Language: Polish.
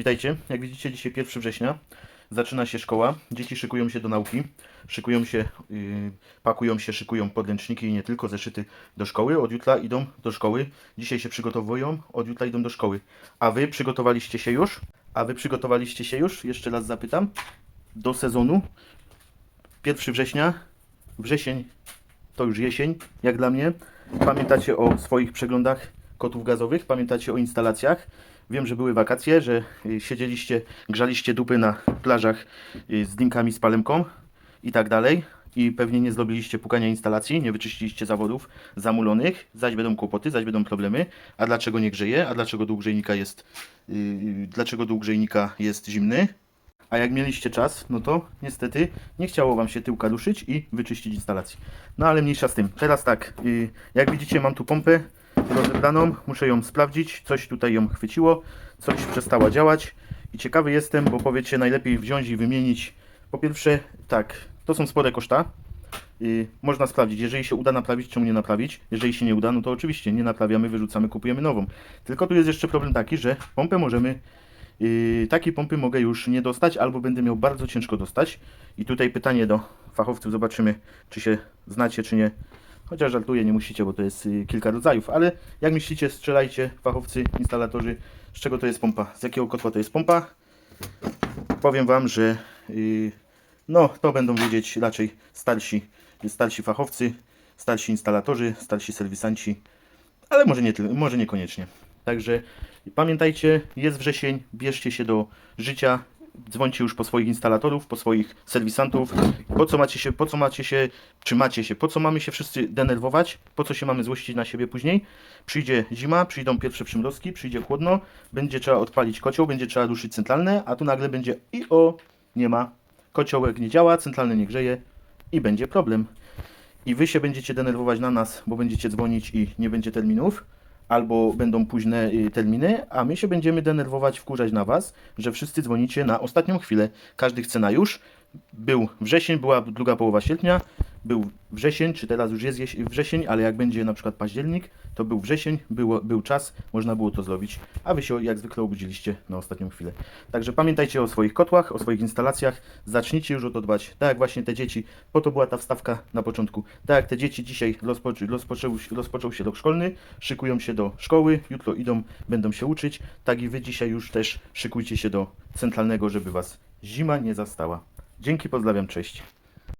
Witajcie. Jak widzicie, dzisiaj 1 września. Zaczyna się szkoła. Dzieci szykują się do nauki. Szykują się, yy, pakują się, szykują podręczniki i nie tylko zeszyty do szkoły. Od jutra idą do szkoły. Dzisiaj się przygotowują, od jutra idą do szkoły. A wy przygotowaliście się już? A wy przygotowaliście się już? Jeszcze raz zapytam. Do sezonu. 1 września. Wrzesień to już jesień, jak dla mnie. Pamiętacie o swoich przeglądach kotów gazowych? Pamiętacie o instalacjach? Wiem, że były wakacje, że y, siedzieliście, grzaliście dupy na plażach y, z linkami z palemką i tak dalej. I pewnie nie zrobiliście pukania instalacji, nie wyczyściliście zawodów zamulonych, zaś będą kłopoty, zaś będą problemy. A dlaczego nie grzeje? A dlaczego dół grzejnika jest, yy, dlaczego dół grzejnika jest zimny? A jak mieliście czas, no to niestety nie chciało Wam się tyłka ruszyć i wyczyścić instalacji. No ale mniejsza z tym. Teraz tak, yy, jak widzicie mam tu pompę rozebraną, muszę ją sprawdzić, coś tutaj ją chwyciło, coś przestała działać i ciekawy jestem, bo powiecie najlepiej wziąć i wymienić. Po pierwsze, tak, to są spore koszta. Yy, można sprawdzić, jeżeli się uda naprawić, czemu nie naprawić. Jeżeli się nie uda, no to oczywiście nie naprawiamy, wyrzucamy, kupujemy nową. Tylko tu jest jeszcze problem taki, że pompę możemy Yy, takiej pompy mogę już nie dostać, albo będę miał bardzo ciężko dostać. I tutaj pytanie do fachowców, zobaczymy, czy się znacie, czy nie. Chociaż żartuję, nie musicie, bo to jest yy, kilka rodzajów, ale jak myślicie, strzelajcie, fachowcy, instalatorzy, z czego to jest pompa, z jakiego kotła to jest pompa. Powiem Wam, że yy, no, to będą wiedzieć raczej starsi, starsi fachowcy, starsi instalatorzy, starsi serwisanci, ale może, nie, może niekoniecznie. Także pamiętajcie, jest wrzesień, bierzcie się do życia, dzwońcie już po swoich instalatorów, po swoich serwisantów. Po co macie się, po co macie się, czy macie się, po co mamy się wszyscy denerwować, po co się mamy złościć na siebie później? Przyjdzie zima, przyjdą pierwsze przymrozki, przyjdzie chłodno, będzie trzeba odpalić kocioł, będzie trzeba ruszyć centralne, a tu nagle będzie i o, nie ma. Kociołek nie działa, centralny nie grzeje i będzie problem. I wy się będziecie denerwować na nas, bo będziecie dzwonić i nie będzie terminów, albo będą późne y, terminy, a my się będziemy denerwować, wkurzać na was, że wszyscy dzwonicie na ostatnią chwilę. Każdy chce na już. Był wrzesień, była druga połowa sierpnia, był wrzesień, czy teraz już jest wrzesień, ale jak będzie na przykład październik, to był wrzesień, było, był czas, można było to zrobić, a wy się jak zwykle obudziliście na ostatnią chwilę. Także pamiętajcie o swoich kotłach, o swoich instalacjach, zacznijcie już o to dbać, tak jak właśnie te dzieci, po to była ta wstawka na początku, tak jak te dzieci dzisiaj rozpoczął, rozpoczął się rok szkolny, szykują się do szkoły, jutro idą, będą się uczyć, tak i wy dzisiaj już też szykujcie się do centralnego, żeby was zima nie zastała. Dzięki, pozdrawiam, cześć.